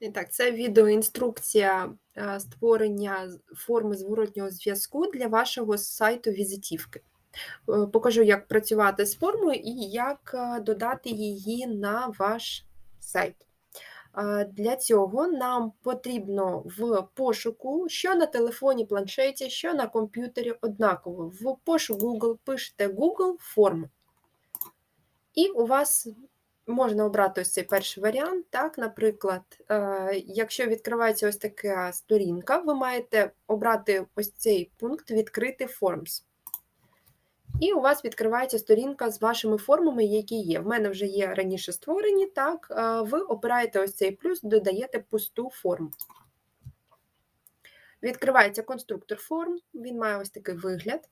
І так, це відеоінструкція е, створення форми зворотнього зв'язку для вашого сайту візитівки. Е, Покажу, як працювати з формою і як е, додати її на ваш сайт. Е, Для цього нам потрібно в пошуку, що на телефоні, планшеті, що на комп'ютері однаково. В пошук Google пишете Google форми. І у вас можна обрати ось цей перший варіант. Так, Наприклад, е, якщо відкривається ось така сторінка, ви маєте обрати ось цей пункт Відкрити Forms. І у вас відкривається сторінка з вашими формами, які є. В мене вже є раніше створені, так, е, ви обираєте ось цей плюс, додаєте пусту форму. Відкривається конструктор форм, він має ось такий вигляд.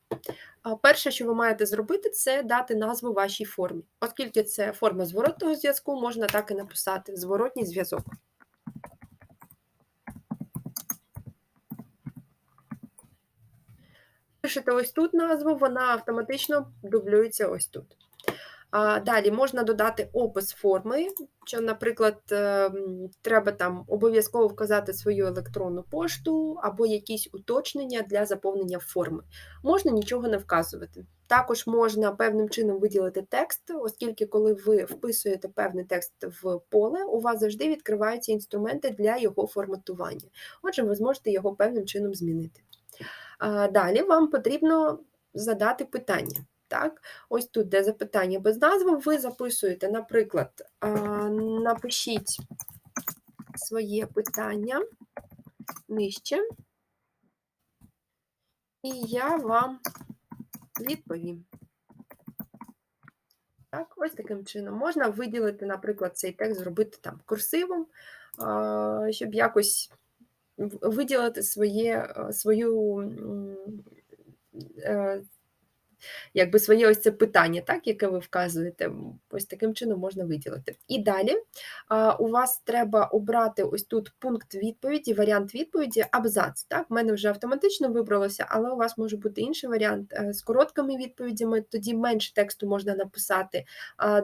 Перше, що ви маєте зробити, це дати назву вашій формі. Оскільки це форма зворотного зв'язку, можна так і написати зворотній зв'язок. Пишете ось тут назву, вона автоматично дублюється ось тут. Далі можна додати опис форми, що, наприклад, ем, треба там обов'язково вказати свою електронну пошту або якісь уточнення для заповнення форми. Можна нічого не вказувати. Також можна певним чином виділити текст, оскільки, коли ви вписуєте певний текст в поле, у вас завжди відкриваються інструменти для його форматування. Отже, ви зможете його певним чином змінити. Далі вам потрібно задати питання. Так, ось тут, де запитання без назви, ви записуєте, наприклад, напишіть своє питання нижче, і я вам відповім. Так, ось таким чином. Можна виділити, наприклад, цей текст, зробити там курсивом, щоб якось виділити своє, свою е, якби своє ось це питання, так, яке ви вказуєте, ось таким чином можна виділити. І далі у вас треба обрати ось тут пункт відповіді, варіант відповіді, абзац. Так, в мене вже автоматично вибралося, але у вас може бути інший варіант е, з короткими відповідями, тоді менше тексту можна написати.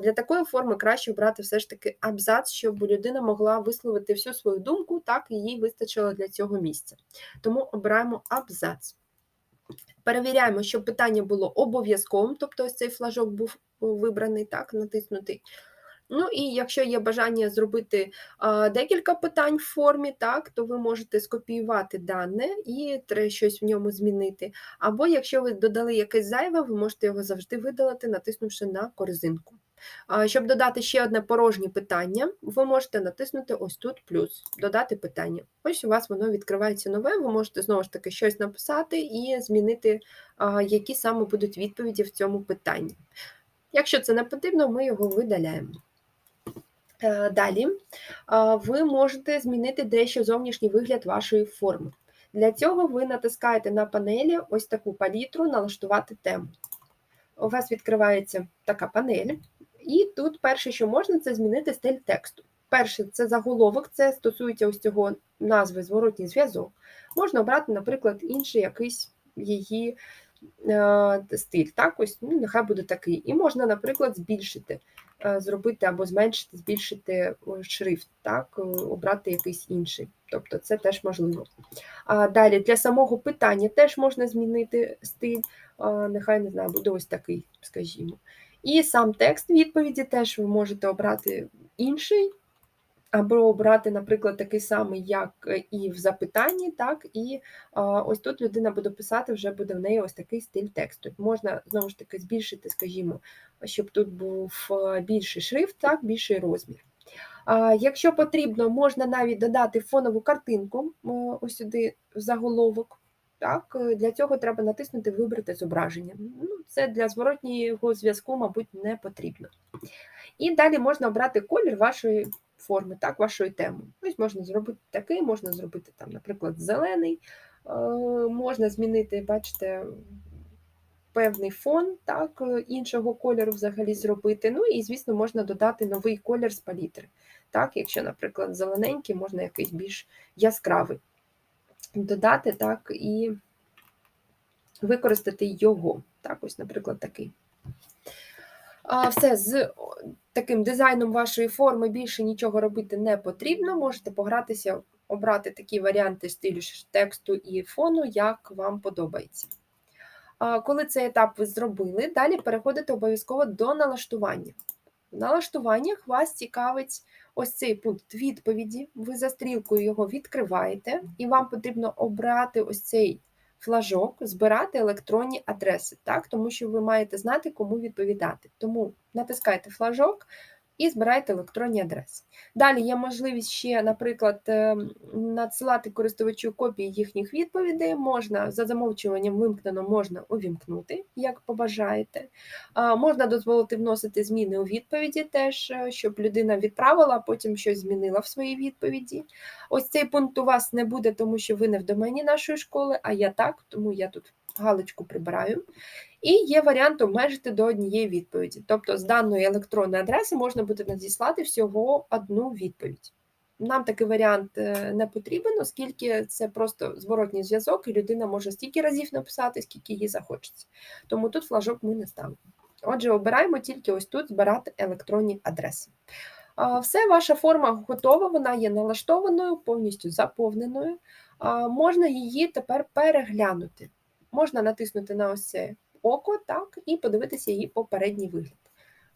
Для такої форми краще обрати все ж таки абзац, щоб людина могла висловити всю свою думку, так і їй вистачило для цього місця. Тому обираємо абзац. Перевіряємо, щоб питання було обов'язковим, тобто ось цей флажок був вибраний, так, натиснутий. Ну і якщо є бажання зробити декілька питань в формі, так, то ви можете скопіювати дане і щось в ньому змінити. Або якщо ви додали якесь зайве, ви можете його завжди видалити, натиснувши на корзинку. Щоб додати ще одне порожнє питання, ви можете натиснути ось тут плюс, додати питання. Ось у вас воно відкривається нове, ви можете знову ж таки щось написати і змінити, які саме будуть відповіді в цьому питанні. Якщо це не потрібно, ми його видаляємо. Е, Далі ви можете змінити дещо зовнішній вигляд вашої форми. Для цього ви натискаєте на панелі ось таку палітру Налаштувати тему. У вас відкривається така панель, і тут перше, що можна, це змінити стиль тексту. Перше, це заголовок, це стосується ось цього назви зворотній зв'язок. Можна обрати, наприклад, інший якийсь її е, стиль. Так, ось, ну, нехай буде такий. І можна, наприклад, збільшити, е, зробити або зменшити, збільшити шрифт, так, е, обрати якийсь інший. Тобто це теж можливо. А далі для самого питання теж можна змінити стиль, а, нехай не знаю, буде ось такий, скажімо. І сам текст відповіді теж ви можете обрати інший, або обрати, наприклад, такий самий, як е, і в запитанні, так, і ось тут людина буде писати, вже буде в неї ось такий стиль тексту. Можна знову ж таки збільшити, скажімо, щоб тут був е, більший шрифт, так, більший розмір. Якщо потрібно, можна навіть додати фонову картинку е, ось сюди в заголовок. Так, е, Для цього треба натиснути Вибрати зображення. Ну, Це для зворотнього зв'язку, мабуть, не потрібно. І далі можна обрати колір вашої форми, так, вашої теми. Ось можна зробити такий, можна зробити, там, наприклад, зелений, е, можна змінити, бачите, певний фон, так, е, іншого кольору взагалі зробити. Ну і, звісно, можна додати новий колір з палітри. Так, Якщо, наприклад, зелененький, можна якийсь більш яскравий додати, так, і використати його. Так, ось, наприклад, такий. А, Все, з таким дизайном вашої форми більше нічого робити не потрібно. Можете погратися, обрати такі варіанти стилю тексту і фону, як вам подобається. Коли цей етап ви зробили, далі переходите обов'язково до налаштування. В налаштуваннях вас цікавить ось цей пункт відповіді. Ви за стрілкою його відкриваєте, і вам потрібно обрати ось цей флажок, збирати електронні адреси, так? тому що ви маєте знати, кому відповідати. Тому натискайте флажок і збирайте електронні адреси. Далі є можливість ще, наприклад, е, надсилати користувачу копії їхніх відповідей, можна за замовчуванням вимкнено, можна увімкнути, як побажаєте. Можна дозволити вносити зміни у відповіді, теж, е, щоб людина відправила, а потім щось змінила в своїй відповіді. Ось цей пункт у вас не буде, тому що ви не в домені нашої школи, а я так, тому я тут галочку прибираю. І є варіант обмежити до однієї відповіді. Тобто з даної електронної адреси можна буде надіслати всього одну відповідь. Нам такий варіант е, не потрібен, оскільки це просто зворотній зв'язок, і людина може стільки разів написати, скільки їй захочеться. Тому тут флажок ми не ставимо. Отже, обираємо тільки ось тут збирати електронні адреси. Все, ваша форма готова, вона є налаштованою, повністю заповненою. Можна її тепер переглянути. Можна натиснути на ось це око, так, і подивитися її попередній вигляд.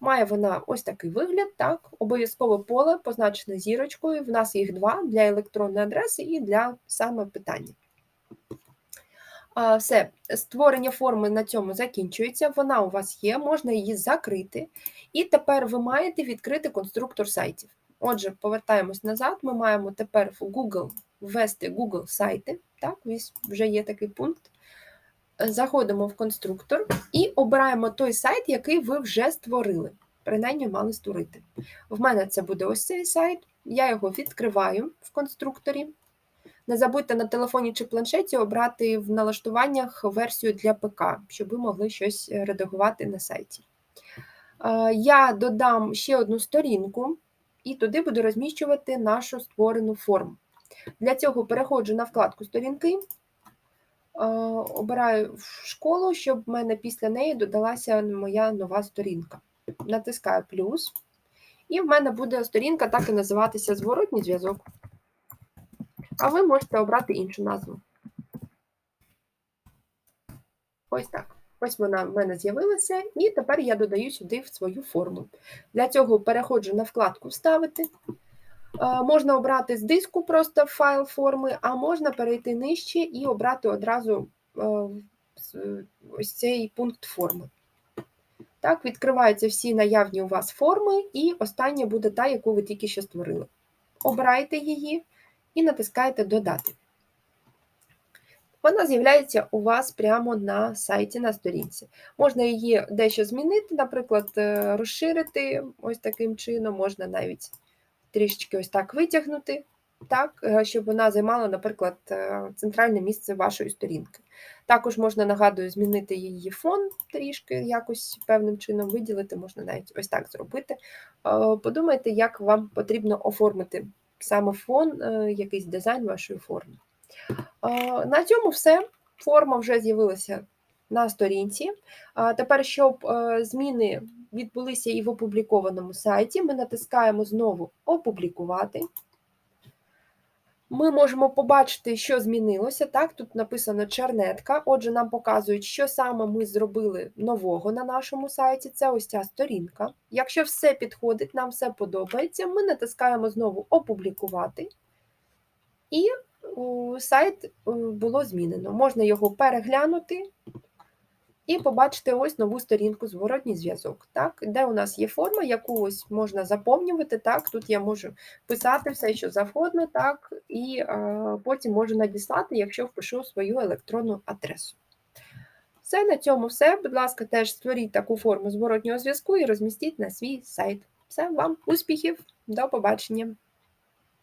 Має вона ось такий вигляд, так, обов'язково поле позначене зірочкою. В нас їх два для електронної адреси і для саме питання. Все, створення форми на цьому закінчується, вона у вас є, можна її закрити. І тепер ви маєте відкрити конструктор сайтів. Отже, повертаємось назад, ми маємо тепер в Google ввести Google сайти. Так, вже є такий пункт заходимо в конструктор і обираємо той сайт, який ви вже створили. Принаймні мали створити. В мене це буде ось цей сайт, я його відкриваю в конструкторі. Не забудьте на телефоні чи планшеті обрати в налаштуваннях версію для ПК, щоб ви могли щось редагувати на сайті. Я додам ще одну сторінку і туди буду розміщувати нашу створену форму. Для цього переходжу на вкладку Сторінки обираю школу, щоб в мене після неї додалася моя нова сторінка. Натискаю плюс, і в мене буде сторінка так і називатися Зворотній зв'язок. А ви можете обрати іншу назву. Ось так. Ось вона в мене з'явилася, і тепер я додаю сюди в свою форму. Для цього переходжу на вкладку Вставити. Можна обрати з диску просто файл форми, а можна перейти нижче і обрати одразу ось цей пункт форми. Так, відкриваються всі наявні у вас форми, і остання буде та, яку ви тільки що створили. Обирайте її і натискаєте Додати. Вона з'являється у вас прямо на сайті, на сторінці. Можна її дещо змінити, наприклад, е, розширити ось таким чином, можна навіть трішечки ось так витягнути, так, е, щоб вона займала, наприклад, е, центральне місце вашої сторінки. Також можна, нагадую, змінити її фон трішки, якось певним чином виділити, можна навіть ось так зробити. Е, подумайте, як вам потрібно оформити саме фон, якийсь дизайн вашої форми. На цьому все. Форма вже з'явилася на сторінці. Тепер, щоб зміни відбулися і в опублікованому сайті. Ми натискаємо знову Опублікувати. Ми можемо побачити, що змінилося. Так, Тут написано чернетка, отже, нам показують, що саме ми зробили нового на нашому сайті. Це ось ця сторінка. Якщо все підходить, нам все подобається, ми натискаємо знову Опублікувати. І сайт було змінено. Можна його переглянути. І побачите ось нову сторінку зворотній зв'язок, так, де у нас є форма, яку ось можна заповнювати. так, Тут я можу писати все, що завгодно, так, і а, потім можу надіслати, якщо впишу свою електронну адресу. Все, на цьому все. Будь ласка, теж створіть таку форму зворотнього зв'язку і розмістіть на свій сайт. Все, вам успіхів, до побачення!